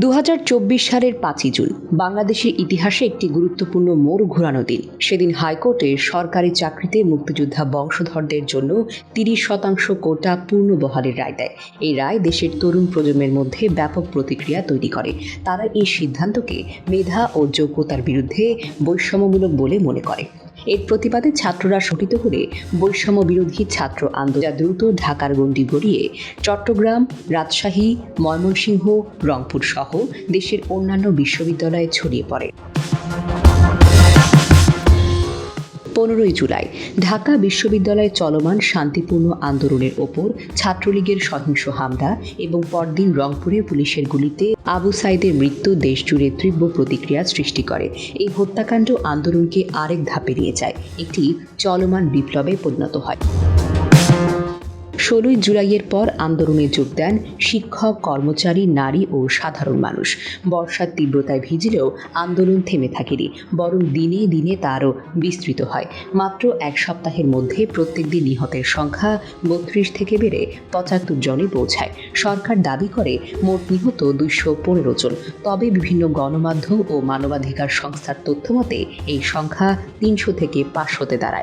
দু হাজার চব্বিশ সালের পাঁচই জুন বাংলাদেশের ইতিহাসে একটি গুরুত্বপূর্ণ মোড় ঘোরানো দিন। সেদিন হাইকোর্টে সরকারি চাকরিতে মুক্তিযোদ্ধা বংশধরদের জন্য তিরিশ শতাংশ কোটা পূর্ণ বহালের রায় দেয়। এই রায় দেশের তরুণ প্রজন্মের মধ্যে ব্যাপক প্রতিক্রিয়া তৈরি করে। তারা এই সিদ্ধান্তকে মেধা ও যোগ্যতার বিরুদ্ধে বৈষম্যমূলক বলে মনে করে। এর প্রতিবাদে ছাত্ররা শঠিত করে বৈষম্য বিরোধী ছাত্র আন্দোলন দ্রুত ঢাকার গণ্ডি গড়িয়ে চট্টগ্রাম, রাজশাহী, ময়মনসিংহ, রংপুর সহ দেশের অন্যান্য বিশ্ববিদ্যালয়ে ছড়িয়ে পড়ে। পনেরোই জুলাই ঢাকা বিশ্ববিদ্যালয়ে চলমান শান্তিপূর্ণ আন্দোলনের ওপর ছাত্রলীগের সহিংস হামলা এবং পরদিন রংপুরে পুলিশের গুলিতে আবু সাইদের মৃত্যু দেশজুড়ে তীব্র প্রতিক্রিয়া সৃষ্টি করে। এই হত্যাকাণ্ড আন্দোলনকে আরেক ধাপে নিয়ে যায়। একটি চলমান বিপ্লবে পরিণত হয়। ষোলোই জুলাইয়ের পর আন্দোলনে যোগ দেন শিক্ষক, কর্মচারী, নারী ও সাধারণ মানুষ। বর্ষার তীব্রতায় ভিজলেও আন্দোলন থেমে থাকেনি, বরং দিনে দিনে তারও বিস্তৃত হয়। মাত্র এক সপ্তাহের মধ্যে প্রত্যেক দিন নিহতের সংখ্যা বত্রিশ থেকে বেড়ে পঁচাত্তর জনে পৌঁছায়। সরকার দাবি করে, মোট নিহত দুইশো পনেরো জন। তবে বিভিন্ন গণমাধ্যম ও মানবাধিকার সংস্থার তথ্যমতে এই সংখ্যা তিনশো থেকে পাঁচশোতে দাঁড়ায়।